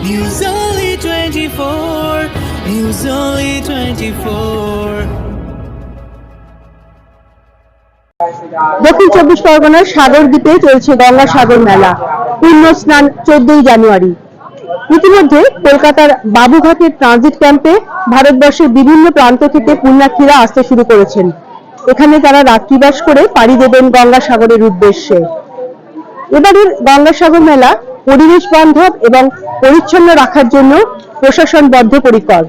News Only 24. News Only 24. দক্ষিণ চব্বিশ পরগনার সাগর দ্বীপে চলছে গঙ্গা সাগর মেলা পূর্ণ স্নান চোদ্দই জানুয়ারি ইতিমধ্যে কলকাতার বাবুঘাটের ট্রানজিট ক্যাম্পে ভারতবর্ষের বিভিন্ন প্রান্ত থেকে পুণ্যার্থীরা আসতে শুরু করেছেন এখানে তারা রাত্রিবাস করে পাড়ি দেবেন গঙ্গা সাগরের উদ্দেশ্যে এবারের গঙ্গাসাগর মেলা পরিবেশ বান্ধব এবং পরিচ্ছন্ন রাখার জন্য প্রশাসন বদ্ধপরিকর।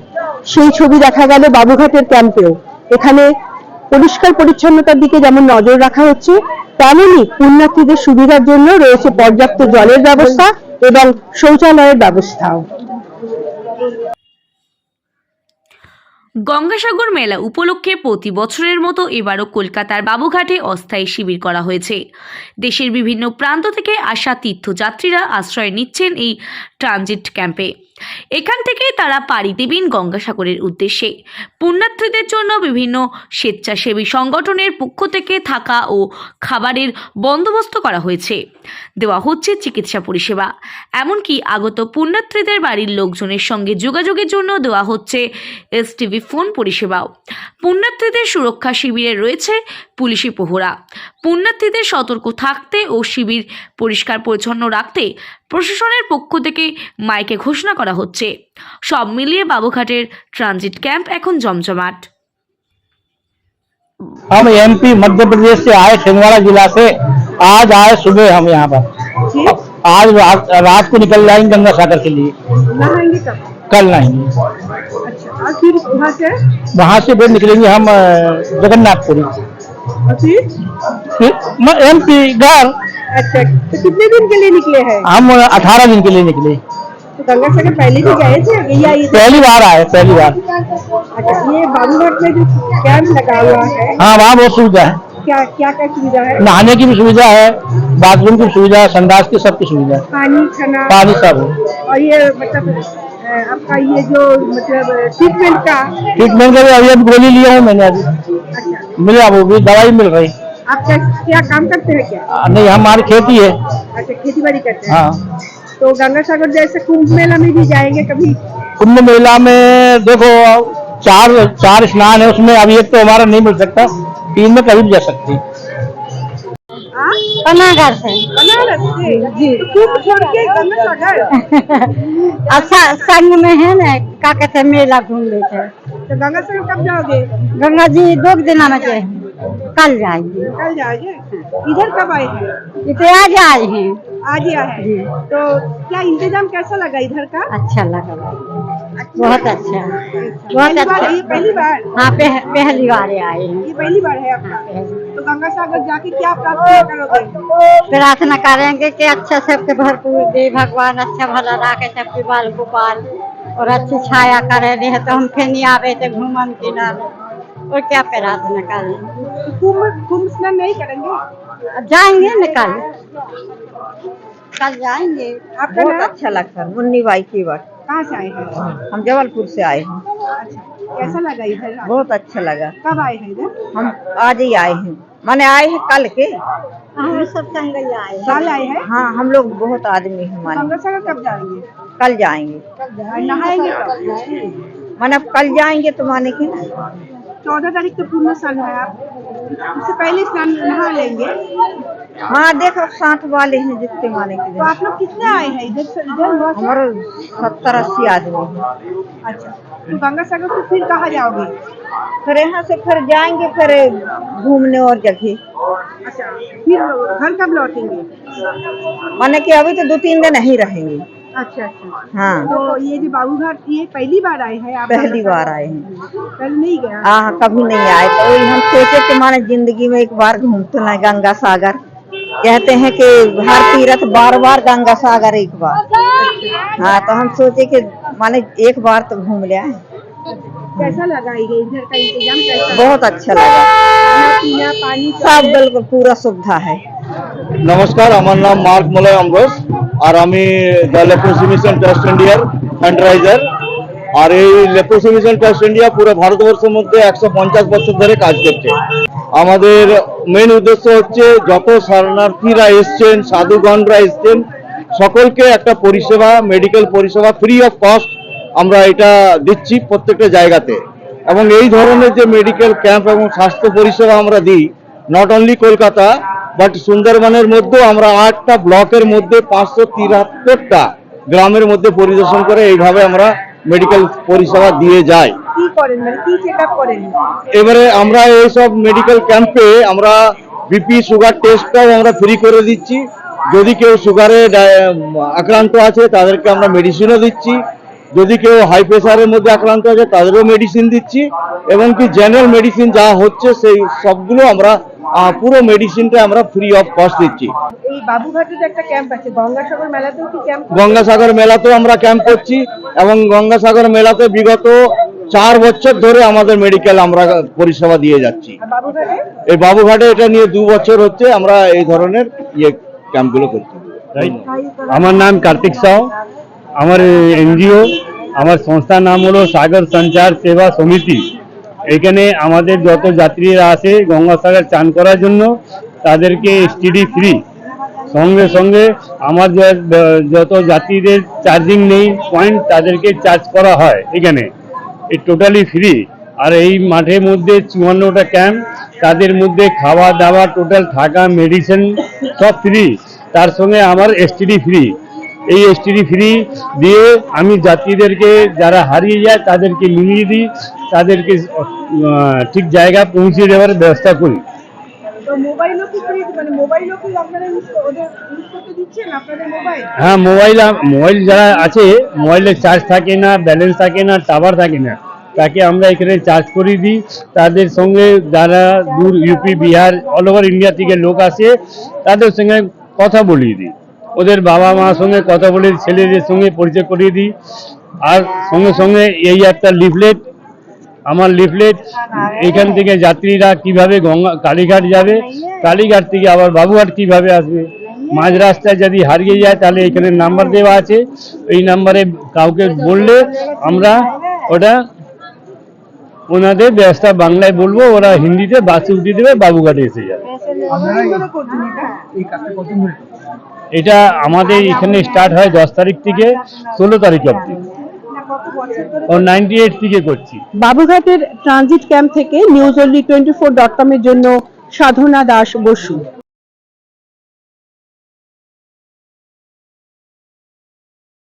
সেই ছবি দেখা গেল বাবুঘাটের ক্যাম্পেও। এখানে পরিষ্কার পরিচ্ছন্নতার দিকে যেমন নজর রাখা হচ্ছে, তেমনই পুণ্যার্থীদের সুবিধার জন্য রয়েছে পর্যাপ্ত জলের ব্যবস্থা এবং শৌচালয়ের ব্যবস্থাও। গঙ্গাসাগর মেলা উপলক্ষে প্রতি বছরের মতো এবারও কলকাতার বাবুঘাটে অস্থায়ী শিবির করা হয়েছে। দেশের বিভিন্ন প্রান্ত থেকে আসা তীর্থযাত্রীরা আশ্রয় নিচ্ছেন এই ট্রানজিট ক্যাম্পে। এখান থেকে তারা পাড়ি দেবেন গঙ্গাসাগরের উদ্দেশ্যে। পুণ্যার্থীদের জন্য বিভিন্ন স্বেচ্ছাসেবী সংগঠনের পক্ষ থেকে থাকা ও খাবারের বন্দোবস্ত করা হয়েছে। দেওয়া হচ্ছে চিকিৎসা পরিষেবা। এমনকি আগত পুণ্যার্থীদের বাড়ির লোকজনের সঙ্গে যোগাযোগের জন্য দেওয়া হচ্ছে এসটিভি ফোন পরিষেবাও। পুণ্যার্থীদের সুরক্ষা শিবিরে রয়েছে পুলিশি প্রহরা পুণ্যার্থীদের সতর্ক থাকতে ও শিবির পরিষ্কার পরিচ্ছন্ন রাখতে প্রশাসনের পক্ষ থেকে মাইকে ঘোষণা করা হচ্ছে সব মিলিয়ে বাবুঘাটের ট্রানজিট ক্যাম্প এখন জমজমাট हम एमपी मध्य प्रदेश से आए छिंदवाड़ा जिला से आज आए सुबह हम यहाँ पर आज रात, रात को निकल जाएंगे गंगा सागर के लिए नहाएंगे कब कल नहीं अच्छा और फिर वहाँ से वहाँ से फिर निकलेंगे हम अ, जगन्नाथपुरी फिर एमपी घर अच्छा तो कितने दिन के लिए निकले हैं? हम अठारह दिन के लिए निकले। तो गंगा सागर पहले भी गए थे या पहली बार आए पहली बार। अच्छा ये बाबूघाट में जो कैंप लगा हुआ है हाँ वहाँ बहुत सुविधा है। क्या क्या क्या सुविधा है? नहाने की भी सुविधा है बाथरूम की सुविधा है संडास की सबकी सुविधा है। पानी खाना? पानी सब और ये मतलब आपका ये जो मतलब ट्रीटमेंट का? ट्रीटमेंट का अभी अभी गोली लिया हूँ मैंने अभी। अच्छा। मिला वो भी दवाई मिल रही। आप क्या क्या काम करते हैं क्या? आ, नहीं हमारी खेती है। अच्छा खेती बाड़ी करते हैं। हाँ। तो गंगा सागर जैसे कुंभ मेला में भी जाएँगे कभी? कुंभ मेला में देखो चार चार स्नान है उसमें अभी एक तो हमारा नहीं मिल सकता तीन में कभी भी जा सकती। पनागर से बनारस? से जी। तो छोड़ के गंगा सागर। अच्छा संग में है ना का कहते हैं, मेला घूम लेते हैं। तो गंगा सागर कब जाओगे? गंगा जी दो दिन आना जाए कल जाएँगे। कल जाओगे इधर कब आए हैं? इतने आज आए हैं। आज ही आए हैं? तो क्या इंतज़ाम कैसा लगा इधर का? अच्छा लगा। बहुत अच्छा। बहुत बार अच्छा। ये पहली बार? हाँ पहली बार आए हैं। ये पहली बार है आपका? तो गंगा सागर जाके क्या प्रार्थना करोगे? प्रार्थना करेंगे कि अच्छा सबके भरपूर दे भगवान अच्छा भला रखे सबके बाल गोपाल और अच्छी छाया करे। रहे तो हम फिर नहीं आवे थे घूमन किनारे और क्या कुंभ कुंभ स्नान नहीं करेंगे। अब जाएँगे न कल कल जाएँगे। आपका बहुत अच्छा लगता है मुन्नी बाई की बात। कहाँ से आए हैं? हम जबलपुर से आए हैं। अच्छा कैसा लगा इधर? बहुत अच्छा लगा। कब आए हैं इधर? हम आज ही आए हैं। माने आए हैं कल के? हम सब संग ही आए कल आए हैं? हाँ हम लोग बहुत आदमी हैं सागर कब जाएँगे? कल जाएँगे। नहाएँगे माने अब कल जाएँगे तो माने कि ना? चौदह तारीख तो पूर्ण स्नान है आप। उससे पहले स्नान नहा लेंगे। हाँ देखो साठ वाले हैं जितने माने के तो आप लोग कितने आए हैं इधर से? इधर हमारे सत्तर अस्सी आदमी हैं। अच्छा तो गंगा सागर से फिर कहाँ जाओगे? फिर यहाँ से फिर जाएँगे फिर घूमने और जगह। अच्छा फिर घर कब लौटेंगे? माने कि अभी तो दो तीन दिन नहीं रहेंगे। अच्छा अच्छा। हाँ। तो ये जो बाबूघाट ये पहली बार आए हैं आप? पहली बार आए हैं। पहले नहीं गया हाँ कभी नहीं आए। तो हम सोचे कि माने ज़िंदगी में एक बार घूमते ना गंगा सागर। कहते हैं कि हर तीर्थ बार बार गंगा सागर एक बार। हाँ तो हम सोचे कि माने एक बार तो घूम लिया है कैसा लगा ये इधर का इंतज़ाम? कैसा बहुत अच्छा लगा। पीना पानी सब? बिल्कुल पूरा सुविधा है। নমস্কার, আমার নাম মার্ক মলয় অমরোজ আর আমি দ্য লেপ্রোসি মিশন ট্রাস্ট ইন্ডিয়ার ফান্ডরাইজার। আর এই লেপ্রোসি মিশন ট্রাস্ট ইন্ডিয়া পুরো ভারতবর্ষের মধ্যে একশো পঞ্চাশ বছর ধরে কাজ করছে। আমাদের মেন উদ্দেশ্য হচ্ছে যত শরণার্থীরা এসছেন, সাধুগণরা এসছেন, সকলকে একটা পরিষেবা মেডিকেল পরিষেবা ফ্রি অফ কস্ট আমরা এটা দিচ্ছি প্রত্যেকটা জায়গাতে। এবং এই ধরনের যে মেডিকেল ক্যাম্প এবং স্বাস্থ্য পরিষেবা আমরা দিই নট অনলি কলকাতা বাট সুন্দরবনের মধ্যেও আমরা আটটা ব্লকের মধ্যে পাঁচশো তিরাত্তরটা গ্রামের মধ্যে পরিদর্শন করে এইভাবে আমরা মেডিকেল পরিষেবা দিয়ে যাই। মানে এবারে আমরা এইসব মেডিকেল ক্যাম্পে আমরা বিপি সুগার টেস্টটাও আমরা ফ্রি করে দিচ্ছি। যদি কেউ সুগারে আক্রান্ত আছে তাদেরকে আমরা মেডিসিনও দিচ্ছি। যদি কেউ হাই প্রেশারের মধ্যে আক্রান্ত আছে তাদেরও মেডিসিন দিচ্ছি। এবং কি জেনারেল মেডিসিন যা হচ্ছে সেই সবগুলো আমরা পুরো মেডিসিনটা আমরা ফ্রি অফ কস্ট দিচ্ছি। এই বাবুঘাটে যে একটা ক্যাম্প আছে গঙ্গাসাগর মেলাতেও কি ক্যাম্প গঙ্গাসাগর মেলাতেও আমরা ক্যাম্প করছি এবং গঙ্গাসাগর মেলাতে বিগত চার বছর ধরে আমাদের মেডিকেল আমরা পরিষেবা দিয়ে যাচ্ছি। এই বাবুঘাটে এটা নিয়ে দু বছর হচ্ছে আমরা এই ধরনের ইয়ে ক্যাম্পগুলো করছি। আমার নাম কার্তিক সাউ আমার এনজিও আমার সংস্থার নাম হলো সাগর সঞ্চার সেবা সমিতি। এখানে আমাদের যত যাত্রীরা আসে গঙ্গাসাগর চান করার জন্য, তাদেরকে এসটিডি ফ্রি সঙ্গে সঙ্গে আমার যত যাত্রীদের চার্জিং নেই পয়েন্ট তাদেরকে চার্জ করা হয় এখানে। এই টোটালি ফ্রি আর এই মাঠের মধ্যে চুয়ান্নটা ক্যাম্প তাদের মধ্যে খাওয়া দাওয়া টোটাল থাকা মেডিসিন সব ফ্রি তার সঙ্গে আমার এসটিডি ফ্রি এই এসটিডি ফ্রি দিয়ে আমি যাত্রীদেরকে যারা হারিয়ে যায়, তাদেরকে মিলিয়ে দিই। তাদেরকে ঠিক জায়গা পৌঁছে দেওয়ার ব্যবস্থা করি? মানে হ্যাঁ মোবাইল মোবাইল যারা আছে মোবাইলে চার্জ থাকে না ব্যালেন্স থাকে না টাওয়ার থাকে না তাকে আমরা এখানে চার্জ করে দিই। তাদের সঙ্গে যারা দূর UP Bihar all over India থেকে লোক আসে তাদের সঙ্গে কথা বলিয়ে দিই। ওদের বাবা মার সঙ্গে কথা বলে ছেলেদের সঙ্গে পরিচয় করিয়ে দিই। আর সঙ্গে সঙ্গে এই একটা লিফলেট আমার লিফলেট এখান থেকে যাত্রীরা কীভাবে গঙ্গা, কালীঘাট যাবে, কালীঘাট থেকে আবার বাবুঘাট কীভাবে আসবে? মাঝ রাস্তায় যদি হারিয়ে যায়, তাহলে এখানে নাম্বার দেওয়া আছে। এই নাম্বারে কাউকে বললে আমরা ওটা ওনাদের ব্যবস্থা বাংলায় বলব, ওরা হিন্দিতে বাসে উঠিয়ে দেবে, বাবুঘাটে এসে যাবে। এটা আমাদের এখানে স্টার্ট হয় দশ তারিখ থেকে ষোলো তারিখ অবধি। ও এইট থেকে করছি। বাবুঘাটের ট্রানজিট ক্যাম্প থেকে news only twenty four dot কমের জন্য সাধনা দাস বসু।